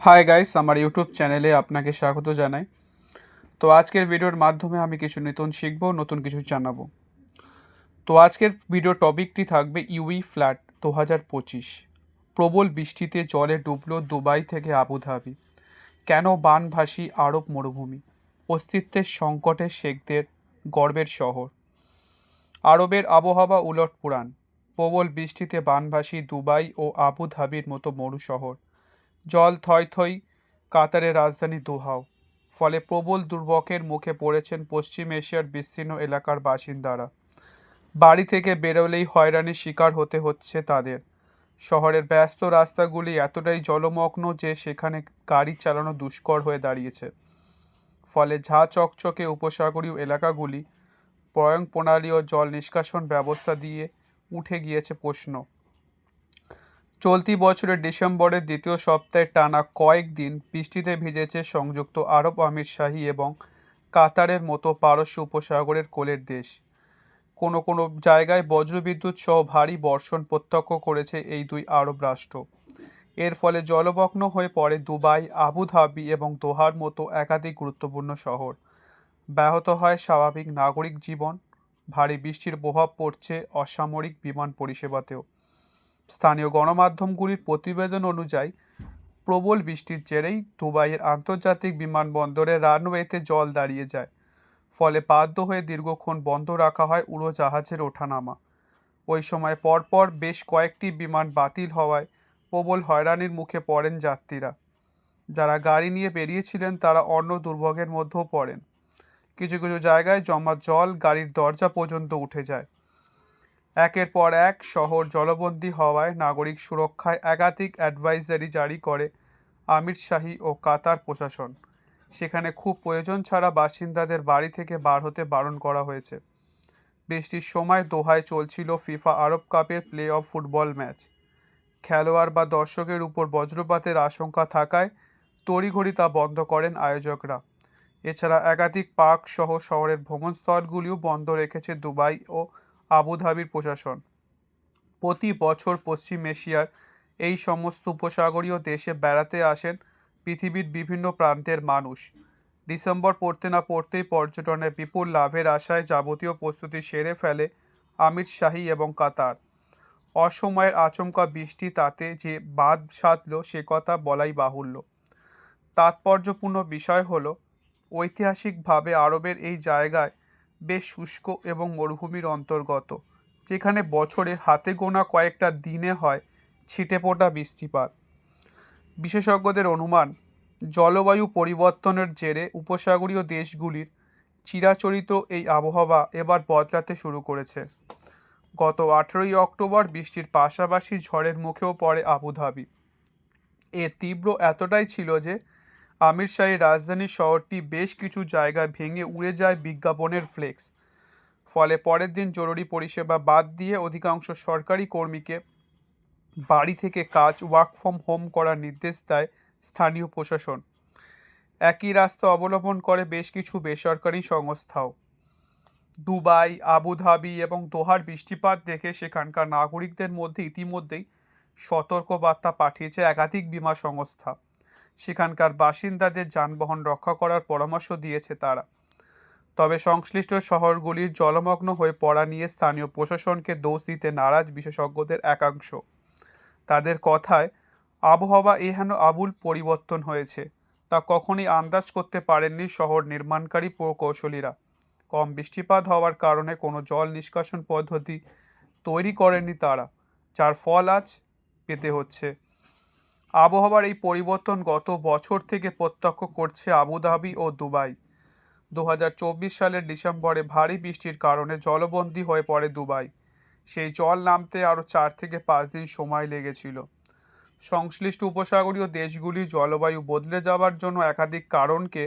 Hi guys আমার YouTube চ্যানেলে আপনাকে স্বাগত জানাই। তো আজকের ভিডিওর মাধ্যমে আমি কিছু নতুন শিখব, নতুন কিছু জানাব। তো আজকের ভিডিও টপিকটি থাকবে ইউই ফ্ল্যাট দু হাজার পঁচিশ। প্রবল বৃষ্টিতে জলে ডুবলো দুবাই থেকে আবুধাবি কেন বানভাসী আরব মরুভূমি? অস্তিত্বের সংকটে শেখদের গর্বের শহর। আরবের আবহাওয়া উলট পুরাণ। প্রবল বৃষ্টিতে বানভাসী দুবাই ও আবুধাবির মতো মরু শহর। জল থই থই কাতারের রাজধানী দোহাও। ফলে প্রবল দুর্ভোগের মুখে পড়েছেন পশ্চিম এশিয়ার বিস্তীর্ণ এলাকার বাসিন্দারা। বাড়ি থেকে বেরোলেই হয়রানির শিকার হতে হচ্ছে তাদের। শহরের ব্যস্ত রাস্তাগুলি এতটাই জলমগ্ন যে সেখানে গাড়ি চালানো দুষ্কর হয়ে দাঁড়িয়েছে। ফলে ঝা চকচকে উপসাগরীয় এলাকাগুলি পয়ং প্রণালী ও জল নিষ্কাশন ব্যবস্থা দিয়ে উঠে গিয়েছে প্রশ্ন। চলতি বছরের ডিসেম্বরের দ্বিতীয় সপ্তাহে টানা কয়েকদিন বৃষ্টিতে ভিজেছে সংযুক্ত আরব আমিরশাহী এবং কাতারের মতো পারস্য উপসাগরের কোলের দেশ। কোনো কোনো জায়গায় বজ্রবিদ্যুৎ সহ ভারী বর্ষণ প্রত্যক্ষ করেছে এই দুই আরব রাষ্ট্র। এর ফলে জলমগ্ন হয়ে পড়ে দুবাই, আবুধাবি এবং দোহার মতো একাধিক গুরুত্বপূর্ণ শহর। ব্যাহত হয় স্বাভাবিক নাগরিক জীবন। ভারী বৃষ্টির প্রভাব পড়ছে অসামরিক বিমান পরিষেবাতেও। স্থানীয় গণমাধ্যমগুলির প্রতিবেদন অনুযায়ী, প্রবল বৃষ্টির জেরেই দুবাইয়ের আন্তর্জাতিক বিমানবন্দরে রানওয়েতে জল দাঁড়িয়ে যায়। ফলে বাধ্য হয়ে দীর্ঘক্ষণ বন্ধ রাখা হয় উড়োজাহাজের ওঠানামা। ওই সময় পরপর বেশ কয়েকটি বিমান বাতিল হওয়ায় প্রবল হয়রানির মুখে পড়েন যাত্রীরা। যারা গাড়ি নিয়ে বেরিয়েছিলেন, তারা অন্য দুর্ভোগের মধ্যেও পড়েন। কিছু কিছু জায়গায় জমা জল গাড়ির দরজা পর্যন্ত উঠে যায়। একের পর এক শহর জলবন্দী হওয়ায় নাগরিক সুরক্ষায় একাধিক অ্যাডভাইজারি জারি করে আমির শাহী ও কাতার প্রশাসন। সেখানে খুব প্রয়োজন ছাড়া বাসিন্দাদের বাড়ি থেকে বার হতে বারণ করা হয়েছে। বৃষ্টির সময় দোহায় চলছিল ফিফা আরব কাপের প্লে অফ ফুটবল ম্যাচ। খেলোয়াড় বা দর্শকের উপর বজ্রপাতের আশঙ্কা থাকায় তড়িঘড়ি তা বন্ধ করেন আয়োজকরা। এছাড়া একাধিক পার্ক সহ শহরের ভ্রমণস্থলগুলিও বন্ধ রেখেছে দুবাই ও আবুধাবির প্রশাসন। প্রতি বছর পশ্চিম এশিয়ার এই সমস্ত উপসাগরীয় দেশে বেড়াতে আসেন পৃথিবীর বিভিন্ন প্রান্তের মানুষ। ডিসেম্বর পড়তে না পড়তেই পর্যটনের বিপুল লাভের আশায় যাবতীয় প্রস্তুতি সেরে ফেলে আমির শাহী এবং কাতার। অসময়ের আচমকা বৃষ্টি তাতে যে বাদ সাধল সে কথা বলাই বাহুল্য। তাৎপর্যপূর্ণ বিষয় হলো, ঐতিহাসিকভাবে আরবের এই জায়গায় বেশ শুষ্ক এবং মরুভূমির অন্তর্গত, যেখানে বছরে হাতে গোনা কয়েকটা দিনে হয় ছিটেপোটা বৃষ্টিপাত। বিশেষজ্ঞদের অনুমান, জলবায়ু পরিবর্তনের জেরে উপসাগরীয় দেশগুলির চিরাচরিত এই আবহাওয়া এবার বদলাতে শুরু করেছে। গত আঠেরোই অক্টোবর বৃষ্টির পাশাপাশি ঝড়ের মুখেও পড়ে আবুধাবি। এ তীব্র এতটাই ছিল যে আমির শাহী রাজধানী শহরটি বেশ কিছু জায়গায় ভেঙে উড়ে যায় বিজ্ঞাপনের ফ্লেক্স। ফলে পরের দিন জরুরি পরিষেবা বাদ দিয়ে অধিকাংশ সরকারি কর্মীকে বাড়ি থেকে কাজ ওয়ার্ক ফ্রম হোম করার নির্দেশ দেয় স্থানীয় প্রশাসন। একই রাস্তা অবলম্বন করে বেশ কিছু বেসরকারি সংস্থাও। দুবাই, আবুধাবি এবং দোহার বৃষ্টিপাত দেখে সেখানকার নাগরিকদের মধ্যে ইতিমধ্যেই সতর্কবার্তা পাঠিয়েছে একাধিক বিমা সংস্থা। সেখানকার বাসিন্দাদের যানবাহন রক্ষা করার পরামর্শ দিয়েছে তারা। তবে সংশ্লিষ্ট শহরগুলির জলমগ্ন হয়ে পড়া নিয়ে স্থানীয় প্রশাসনকে দোষ দিতে নারাজ বিশেষজ্ঞদের একাংশ। তাদের কথায়, আবহাওয়া এহেন আবুল পরিবর্তন হয়েছে। তা কখনই আন্দাজ করতে পারেননি শহর নির্মাণকারী প্রকৌশলীরা। কম বৃষ্টিপাত হওয়ার কারণে কোনো জল নিষ্কাশন পদ্ধতি তৈরি করেননি তারা, যার ফল আজ পেতে হচ্ছে। আবহাওয়ার এই পরিবর্তন গত বছর থেকে প্রত্যক্ষ করছে আবুধাবি ও দুবাই। দু হাজার চব্বিশ সালের ডিসেম্বরে ভারী বৃষ্টির কারণে জলবন্দী হয়ে পড়ে দুবাই। সেই জল নামতে আরও চার থেকে পাঁচ দিন সময় লেগেছিল। সংশ্লিষ্ট উপসাগরীয় দেশগুলি জলবায়ু বদলে যাওয়ার জন্য একাধিক কারণকে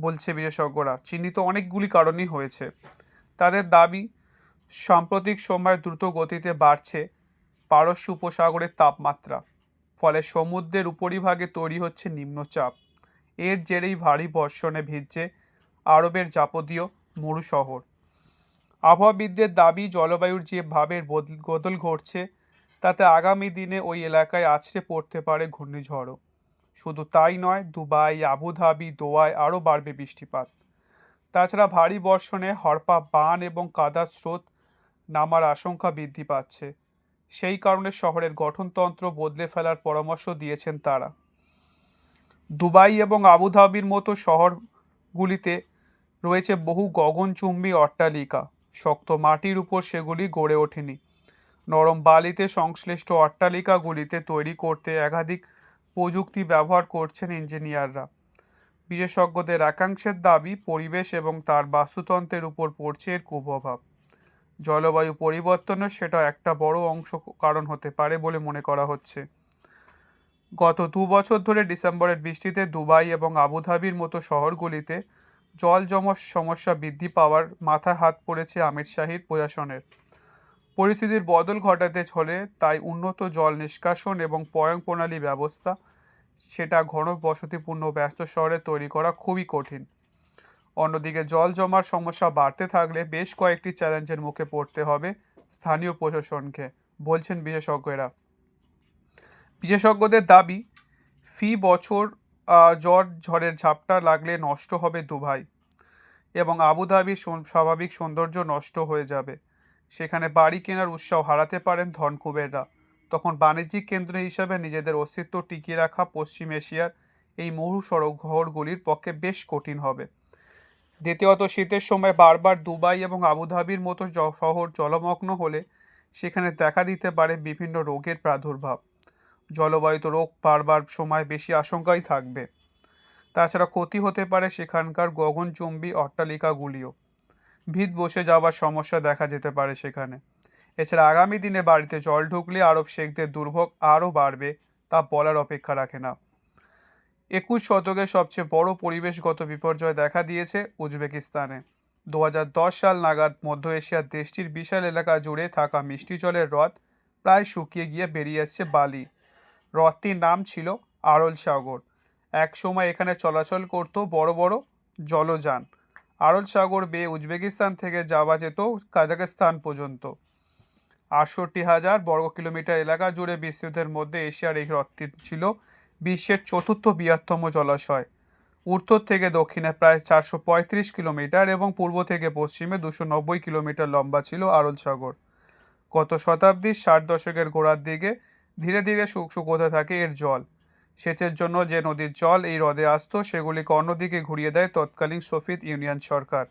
বলছে বিশেষজ্ঞরা। চিহ্নিত অনেকগুলি কারণই হয়েছে। তাদের দাবি, সাম্প্রতিক সময় দ্রুত গতিতে বাড়ছে পারস্য উপসাগরের তাপমাত্রা। ফলে সমুদ্রের উপরিভাগে তৈরি হচ্ছে নিম্নচাপ। এর জেরেই ভারী বর্ষণে ভিজছে আরবের যাবতীয় মরু শহর। আবহাওয়াবিদদের দাবি, জলবায়ুর যে ভাবের বদল ঘটছে, তাতে আগামী দিনে ওই এলাকায় আছড়ে পড়তে পারে ঘূর্ণিঝড়ও। শুধু তাই নয়, দুবাই, আবুধাবি দোয়ায় আরও বাড়বে বৃষ্টিপাত। তাছাড়া ভারী বর্ষণে হরপা, বান এবং কাদার স্রোত নামার আশঙ্কা বৃদ্ধি পাচ্ছে। সেই কারণে শহরের গঠনতন্ত্র বদলে ফেলার পরামর্শ দিয়েছেন তারা। দুবাই এবং আবুধাবির মতো শহরগুলিতে রয়েছে বহু গগনচুম্বী অট্টালিকা। শক্ত মাটির উপর সেগুলি গড়ে ওঠেনি। নরম বালিতে সংশ্লিষ্ট অট্টালিকাগুলিতে তৈরি করতে একাধিক প্রযুক্তি ব্যবহার করছেন ইঞ্জিনিয়াররা। বিশেষজ্ঞদের একাংশের দাবি, পরিবেশ এবং তার বাস্তুতন্ত্রের উপর পড়ছে এর কুপ্রভাব। জলবায়ু পরিবর্তনের সেটা একটা বড় অংশ কারণ হতে পারে বলে মনে করা হচ্ছে। গত দু বছর ধরে ডিসেম্বরের বৃষ্টিতে দুবাই এবং আবুধাবির মতো শহরগুলিতে জল জমার সমস্যা বৃদ্ধি পাওয়ার মাথায় হাত পড়েছে আমির শাহির প্রশাসনের। পরিস্থিতির বদল ঘটাতে হলে তাই উন্নত জল নিষ্কাশন এবং পয়ং প্রণালী ব্যবস্থা, সেটা ঘন বসতিপূর্ণ ব্যস্ত শহরে তৈরি করা খুবই কঠিন। অন্যদিকে জল জমার সমস্যা বাড়তে থাকলে বেশ কয়েকটি চ্যালেঞ্জের মুখে পড়তে হবে স্থানীয় প্রশাসনকে, বলছেন বিশেষজ্ঞরা। বিশেষজ্ঞদের দাবি, ফি বছর ঝড় ঝড়ের ঝাপটা লাগলে নষ্ট হবে দুবাই এবং আবুধাবির স্বাভাবিক সৌন্দর্য নষ্ট হয়ে যাবে। সেখানে বাড়ি কেনার উৎসাহ হারাতে পারেন ধনকুবেররা। তখন বাণিজ্যিক কেন্দ্র হিসাবে নিজেদের অস্তিত্ব টিকিয়ে রাখা পশ্চিম এশিয়ার এই মরু সড়ক শহরগুলির পক্ষে বেশ কঠিন হবে। দ্বিতীয়ত, শীতের সময় বারবার দুবাই এবং আবুধাবির মতো শহর জলমগ্ন হলে সেখানে দেখা দিতে পারে বিভিন্ন রোগের প্রাদুর্ভাব। জলবায়ুতে রোগ বাড়বার সময় বেশি আশঙ্কাই থাকবে। তাছাড়া ক্ষতি হতে পারে সেখানকার গগনচুম্বী অট্টালিকাগুলিও। ভিত বসে যাওয়ার সমস্যা দেখা যেতে পারে সেখানে। এছাড়া আগামী দিনে বাড়িতে জল ঢুকলে আরব শেখদের দুর্ভোগ আরও বাড়বে তা বলার অপেক্ষা রাখে না। একুশ শতকের সবচেয়ে বড় পরিবেশগত বিপর্যয় দেখা দিয়েছে উজবেকিস্তানে। দু হাজার দশ সাল নাগাদ মধ্য এশিয়ার দেশটির বিশাল এলাকা জুড়ে থাকা মিষ্টি জলের হ্রদ প্রায় শুকিয়ে গিয়ে বেরিয়ে আসছে বালি। হ্রদটির নাম ছিল আরল সাগর। এক সময় এখানে চলাচল করত বড় বড় জলযান। আরল সাগর বেয়ে উজবেকিস্তান থেকে যাওয়া যেত কাজাকিস্তান পর্যন্ত। আটষট্টি হাজার বর্গ কিলোমিটার এলাকা জুড়ে বিস্তৃতের মধ্যে এশিয়ার এই হ্রদটি ছিল বিশ্বের চতুর্থ বৃহত্তম জলাশয়। উত্তর থেকে দক্ষিণে প্রায় চারশো পঁয়ত্রিশ কিলোমিটার এবং পূর্ব থেকে পশ্চিমে দুশো কিলোমিটার লম্বা ছিল আরল সাগর। গত শতাব্দীর ষাট দশকের গোড়ার দিকে ধীরে ধীরে শুক শুকোতে থাকে এর জল। সেচের জন্য যে নদীর জল এই হ্রদে আসতো, সেগুলিকে অন্যদিকে ঘুরিয়ে দেয় তৎকালীন সোভিয়েত ইউনিয়ন সরকার।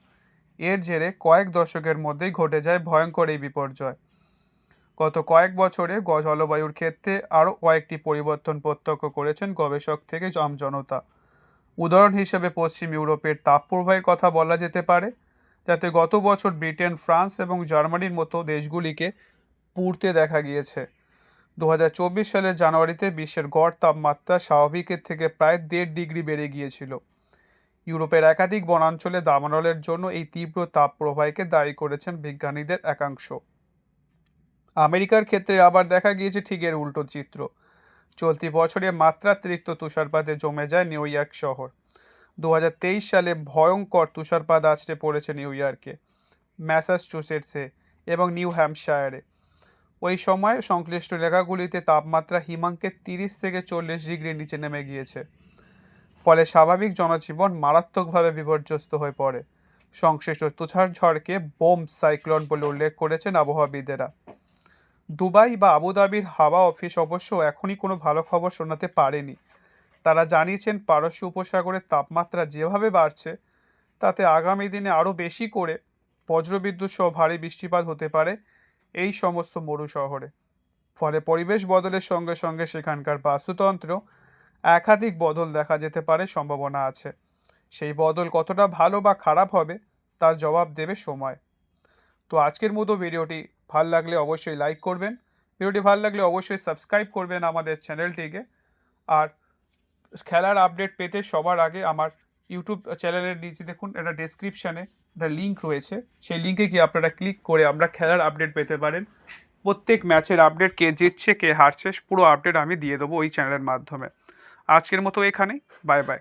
এর জেরে কয়েক দশকের মধ্যেই ঘটে যায় ভয়ঙ্কর এই বিপর্যয়। গত কয়েক বছরে জলবায়ুর ক্ষেত্রে আরও কয়েকটি পরিবর্তন প্রত্যক্ষ করেছেন গবেষক থেকে জনতা। উদাহরণ হিসেবে পশ্চিম ইউরোপের তাপপ্রবাহের কথা বলা যেতে পারে, যাতে গত বছর ব্রিটেন, ফ্রান্স এবং জার্মানির মতো দেশগুলিকে পুড়তে দেখা গিয়েছে। দু হাজার চব্বিশ সালের জানুয়ারিতে বিশ্বের গড় তাপমাত্রা স্বাভাবিকের থেকে প্রায় দেড় ডিগ্রি বেড়ে গিয়েছিল। ইউরোপের একাধিক বনাঞ্চলে দাবানলের জন্য এই তীব্র তাপপ্রবাহকে দায়ী করেছেন বিজ্ঞানীদের একাংশ। আমেরিকার ক্ষেত্রে আবার দেখা গিয়েছে ঠিক এর উল্টো চিত্র। চলতি বছরে মাত্রাতিরিক্ত তুষারপাতে জমে যায় নিউ ইয়র্ক শহর। দু হাজার তেইশ সালে ভয়ঙ্কর তুষারপাত আছড়ে পড়েছে নিউ ইয়র্কে, ম্যাসাচুসেটসে এবং নিউ হ্যাম্পশায়ারে। ওই সময় সংশ্লিষ্ট এলাকাগুলিতে তাপমাত্রা হিমাঙ্কের তিরিশ থেকে চল্লিশ ডিগ্রি নিচে নেমে গিয়েছে। ফলে স্বাভাবিক জনজীবন মারাত্মকভাবে বিপর্যস্ত হয়ে পড়ে। সংশ্লিষ্ট তুষার ঝড়কে বোম সাইক্লোন বলে উল্লেখ করেছেন আবহাওয়াবিদেরা। দুবাই বা আবুধাবির হাওয়া অফিস অবশ্য এখনই কোনো ভালো খবর শোনাতে পারেনি। তারা জানিয়েছেন, পারস্য উপসাগরের তাপমাত্রা যেভাবে বাড়ছে, তাতে আগামী দিনে আরও বেশি করে বজ্রবিদ্যুৎ সহ ভারী বৃষ্টিপাত হতে পারে এই সমস্ত মরু শহরে। ফলে পরিবেশ বদলের সঙ্গে সঙ্গে সেখানকার বাস্তুতন্ত্র একাধিক বদল দেখা যেতে পারে সম্ভাবনা আছে। সেই বদল কতটা ভালো বা খারাপ হবে, তার জবাব দেবে সময়। তো আজকের মতো ভিডিওটি ভালো লাগলে অবশ্যই লাইক করবেন। ভিডিওটি ভালো লাগলে অবশ্যই সাবস্ক্রাইব করবেন আমাদের চ্যানেলটিকে আর খেলার আপডেট পেতে সবার আগে আমার ইউটিউব চ্যানেলের নিচে দেখুন একটা ডেসক্রিপশানে একটা লিঙ্ক রয়েছে। সেই লিঙ্কে গিয়ে আপনারা ক্লিক করে আমরা খেলার আপডেট পেতে পারেন। প্রত্যেক ম্যাচের আপডেট কে জিতছে, কে হারছে, পুরো আপডেট আমি দিয়ে দেবো ওই চ্যানেলের মাধ্যমে। আজকের মতো এখানেই বাই বাই